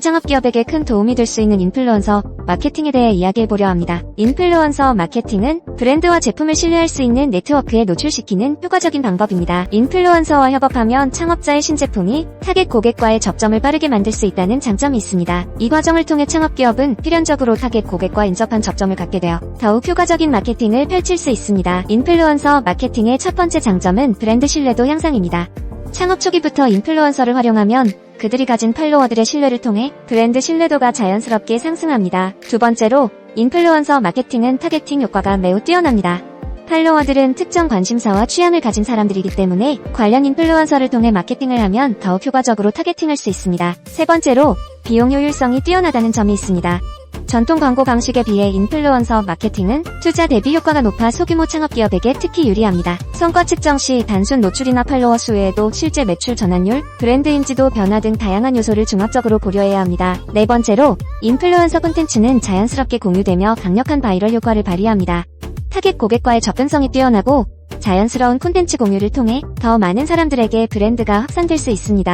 창업기업에게 큰 도움이 될 수 있는 인플루언서 마케팅에 대해 이야기해보려 합니다. 인플루언서 마케팅은 브랜드와 제품을 신뢰할 수 있는 네트워크에 노출시키는 효과적인 방법입니다. 인플루언서와 협업하면 창업자의 신제품이 타겟 고객과의 접점을 빠르게 만들 수 있다는 장점이 있습니다. 이 과정을 통해 창업기업은 필연적으로 타겟 고객과 인접한 접점을 갖게 되어 더욱 효과적인 마케팅을 펼칠 수 있습니다. 인플루언서 마케팅의 첫 번째 장점은 브랜드 신뢰도 향상입니다. 창업 초기부터 인플루언서를 활용하면 그들이 가진 팔로워들의 신뢰를 통해 브랜드 신뢰도가 자연스럽게 상승합니다. 두 번째로 인플루언서 마케팅은 타겟팅 효과가 매우 뛰어납니다. 팔로워들은 특정 관심사와 취향을 가진 사람들이기 때문에 관련 인플루언서를 통해 마케팅을 하면 더욱 효과적으로 타겟팅할 수 있습니다. 세 번째로 비용 효율성이 뛰어나다는 점이 있습니다. 전통 광고 방식에 비해 인플루언서 마케팅은 투자 대비 효과가 높아 소규모 창업기업에게 특히 유리합니다. 성과 측정 시 단순 노출이나 팔로워 수 외에도 실제 매출 전환율, 브랜드 인지도 변화 등 다양한 요소를 종합적으로 고려해야 합니다. 네 번째로 인플루언서 콘텐츠는 자연스럽게 공유되며 강력한 바이럴 효과를 발휘합니다. 타겟 고객과의 접근성이 뛰어나고 자연스러운 콘텐츠 공유를 통해 더 많은 사람들에게 브랜드가 확산될 수 있습니다.